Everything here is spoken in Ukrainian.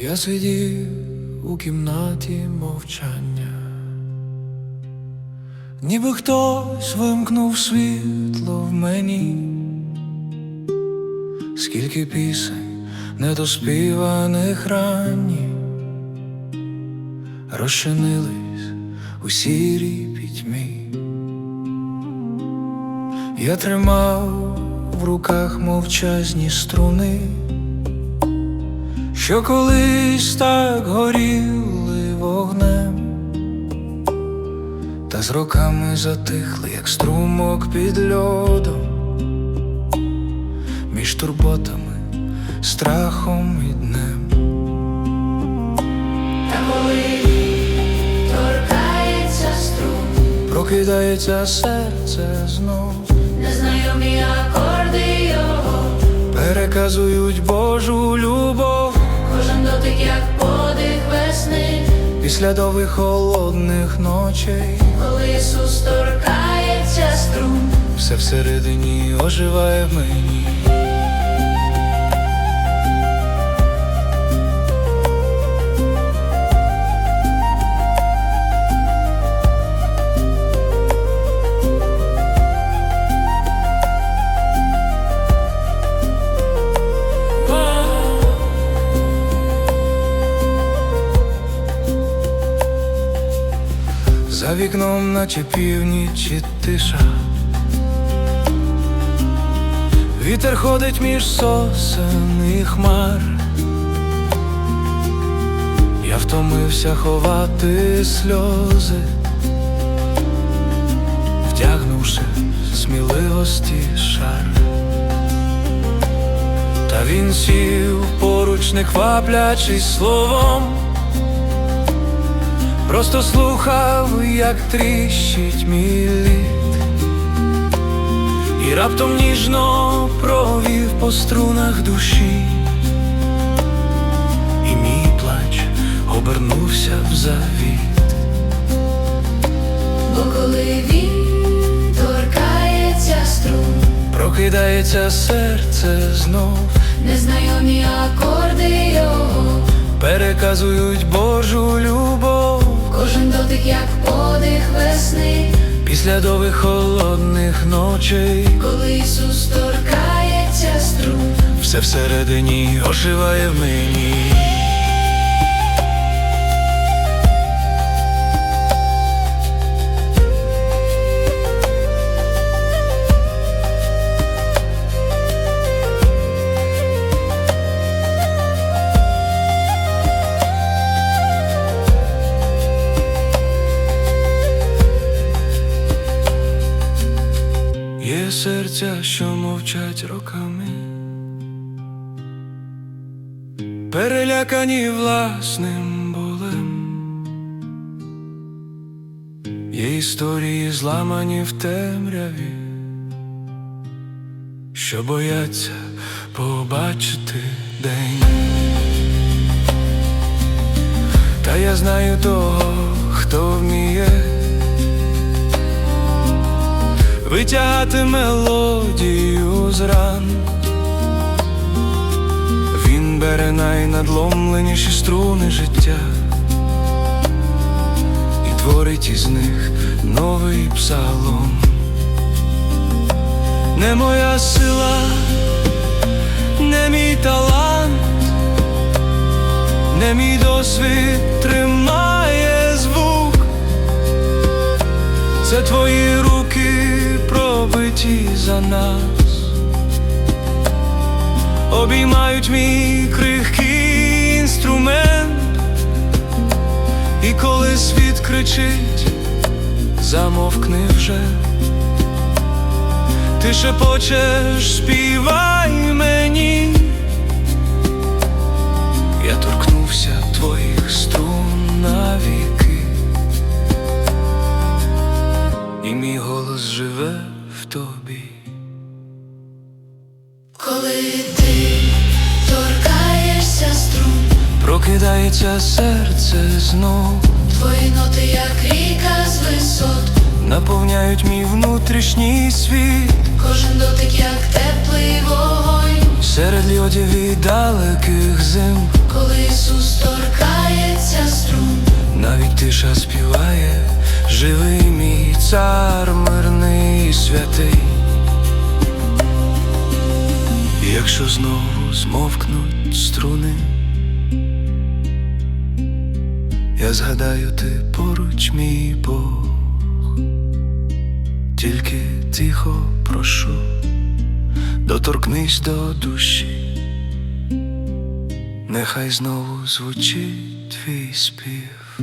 Я сидів у кімнаті мовчання, ніби хтось вимкнув світло в мені, скільки пісень недоспіваних ранні розчинились у сірій пітьмі. Я тримав в руках мовчазні струни, що колись так горіли вогнем, та з роками затихли, як струмок під льодом, між турботами, страхом і днем. Та коли торкається струн, Прокидається серце знов, незнайомі акорди його, переказують Божу любов дотик, як подих весни, після довгих холодних ночей. коли Ісус торкається струн, Все всередині оживає в мені. За вікном, наче північ і тиша. Вітер ходить між сосен і хмар. Я втомився ховати сльози, втягнувши сміливості шар. Та він сів поруч, не кваплячись словом, просто слухав, як тріщить мій лід. І раптом ніжно провів по струнах душі, і мій плач обернувся в завіт. бо коли він торкається струн, Прокидається серце знов, незнайомі акорди його, переказують Божу любов кожен дотик, як подих весни, після довгих холодних ночей. коли Ісус торкається струн. Все всередині оживає в мені. Серця, що мовчать роками, перелякані власним болем. Є історії зламані в темряві, що бояться побачити день. Та я знаю того, витягати мелодію з ран. Він бере найнадломленіші струни життя і творить із них новий псалом. Не моя сила, не мій талант, не мій досвід тримає звук. Це твої за нас, обіймають мій крихкий інструмент, і коли світ кричить, замовкни вже, ти шепочеш, співай мені, Коли ти торкаєшся струн, Прокидається серце знов, твої ноти, як ріка з висот, наповняють мій внутрішній світ, кожен дотик, як теплий вогонь, серед льодів і далеких зим, коли Ісус торкається струн, навіть тиша співає, живий мій цар, мирний святий. Якщо знову змовкнуть струни, я згадаю, ти поруч мій Бог, тільки тихо прошу, доторкнись до душі, нехай знову звучить твій спів.